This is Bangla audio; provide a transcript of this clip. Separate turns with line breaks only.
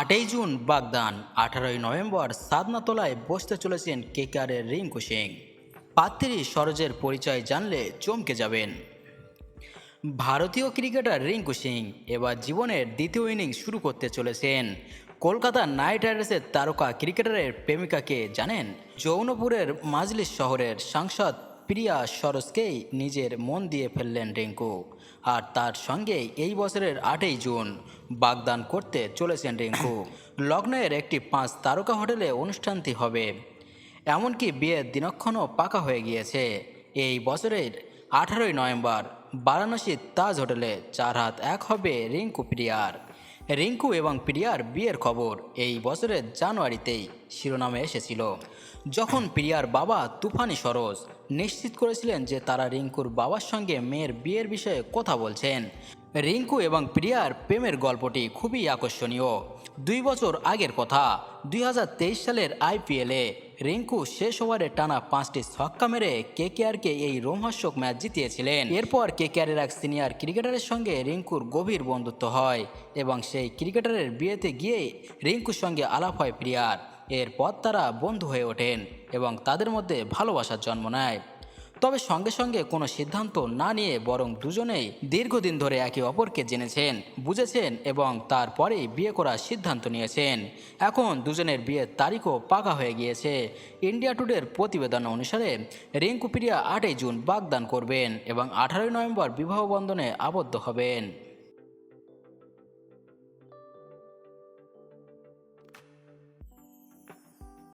আটই জুন বাগদান, আঠারোই নভেম্বর সাদনাতলায় বসতে চলেছেন কেকারের রিঙ্কু সিং। পাত্রী সরোজের পরিচয় জানলে চমকে যাবেন। ভারতীয় ক্রিকেটার রিঙ্কু সিং এবার জীবনের দ্বিতীয় ইনিংস শুরু করতে চলেছেন। কলকাতা নাইট রাইডার্সের তারকা ক্রিকেটারের প্রেমিকাকে জানেন যৌনপুরের মাজলিস শহরের সাংসদ প্রিয়া সরোজকেই নিজের মন দিয়ে ফেললেন রিঙ্কু। আর তার সঙ্গে এই বছরের আটই জুন বাগদান করতে চলেছেন রিঙ্কু। লগ্নের একটি পাঁচ তারকা হোটেলে অনুষ্ঠানটি হবে। এমনকি বিয়ের দিনক্ষণও পাকা হয়ে গিয়েছে। এই বছরের আঠারোই নভেম্বর বারাণসীর তাজ হোটেলে চার হাত এক হবে রিঙ্কু প্রিয়ার। রিঙ্কু এবং প্রিয়ার বিয়ের খবর এই বছরের জানুয়ারিতেই শিরোনামে এসেছিল। যখন প্রিয়ার বাবা তুফানি সরোজ নিশ্চিত করেছিলেন যে তারা রিঙ্কুর বাবার সঙ্গে মেয়ের বিয়ের বিষয়ে কথা বলছেন, রিঙ্কু এবং প্রিয়ার প্রেমের গল্পটি খুবই আকর্ষণীয়। দুই বছর আগের কথা, দুই হাজার তেইশ সালের আইপিএলে রিঙ্কু শেষ ওভারে টানা পাঁচটি ছক্কা মেরে কেকেআরকে এই রোমহর্ষক ম্যাচ জিতিয়েছিলেন। এরপর কেকেআরের এক সিনিয়র ক্রিকেটারের সঙ্গে রিঙ্কুর গভীর বন্ধুত্ব হয় এবং সেই ক্রিকেটারের বিয়েতে গিয়ে রিঙ্কুর সঙ্গে আলাপ হয় প্রিয়ার। এরপর তারা বন্ধু হয়ে ওঠেন এবং তাদের মধ্যে ভালোবাসার জন্ম নেয়। তবে সঙ্গে সঙ্গে কোনো সিদ্ধান্ত না নিয়ে বরং দুজনেই দীর্ঘদিন ধরে একে অপরকে জেনেছেন, বুঝেছেন এবং তারপরেই বিয়ে করার সিদ্ধান্ত নিয়েছেন। এখন দুজনের বিয়ের তারিখও পাকা হয়ে গিয়েছে। ইন্ডিয়া টুডের প্রতিবেদন অনুসারে রিঙ্কু প্রিয়া আটই জুন বাগদান করবেন এবং আঠারোই নভেম্বর বিবাহ বন্ধনে আবদ্ধ হবেন।